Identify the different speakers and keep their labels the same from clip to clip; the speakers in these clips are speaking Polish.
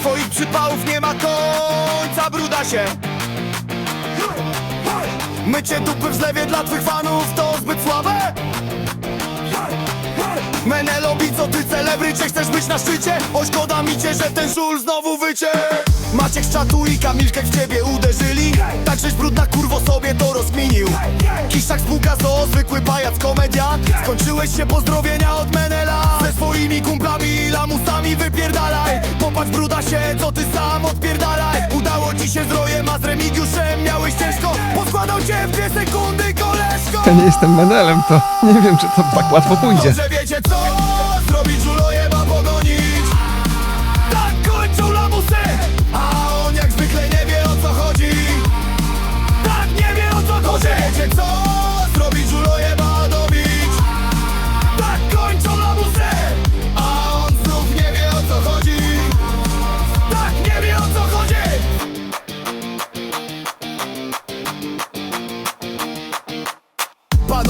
Speaker 1: Twoich przypałów nie ma końca, bruda się. Mycie dupy w zlewie dla twych fanów to zbyt słabe? Menelobi, co ty celebrycie, chcesz być na szczycie? O szkoda mi cię, że ten żul znowu wycie. Maciek z czatu i Kamilkę w ciebie uderzyli. Tak żeś brudna kurwo sobie to rozkminił. Kiszak spółka zo, zwykły pajac komediant Skończyłeś się pozdrowienia od Menela. Ze swoimi kumplami i lamusami wypierdalaj. Popatrz bruda się, co ty sam odpierdalaj. Udało ci się z Rojem, a z Remigiuszem miałeś ciężko. Poskładał cię w dwie sekundy koleżko.
Speaker 2: Ja nie jestem menelem, to nie wiem, czy to tak łatwo pójdzie.
Speaker 1: Dobrze wiecie co zrobić,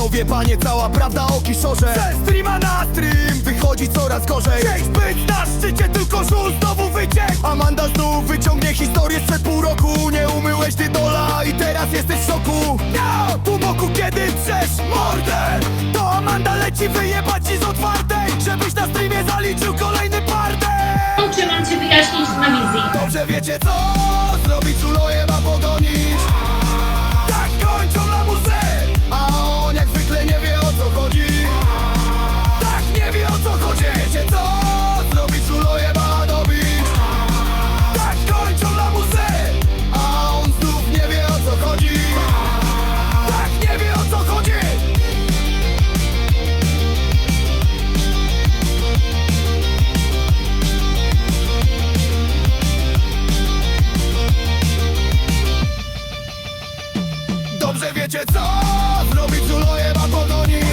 Speaker 1: Panowie, panie, cała prawda o kiszorze. Ze streama na stream wychodzi coraz gorzej. Chcieć być na szczycie, tylko żul znowu wyciek. Amanda znów wyciągnie historię sprzed pół roku. Nie umyłeś ty dola i teraz jesteś w szoku. Ja, pół boku kiedy trzesz mordę To Amanda leci wyjebać ci z otwartej. Żebyś na streamie zaliczył kolejny partek
Speaker 3: Czy mam cię wyjaśnić na wizji?
Speaker 1: Dobrze wiecie co zrobić, uloje ma pogonić Dobrze wiecie co? Zrobić, uloje ma pogonić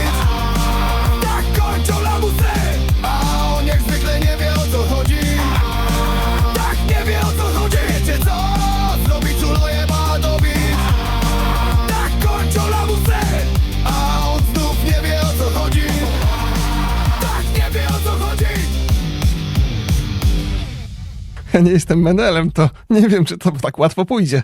Speaker 1: Tak kończą lamusy. A on jak zwykle nie wie o co chodzi. Tak nie wie o co chodzi. Wiecie co? Zrobić, uloje ma dobić Tak kończą lamusy. A on znów nie wie o co chodzi. Tak nie wie o co chodzi.
Speaker 2: Ja nie jestem menelem, to nie wiem, czy to tak łatwo pójdzie.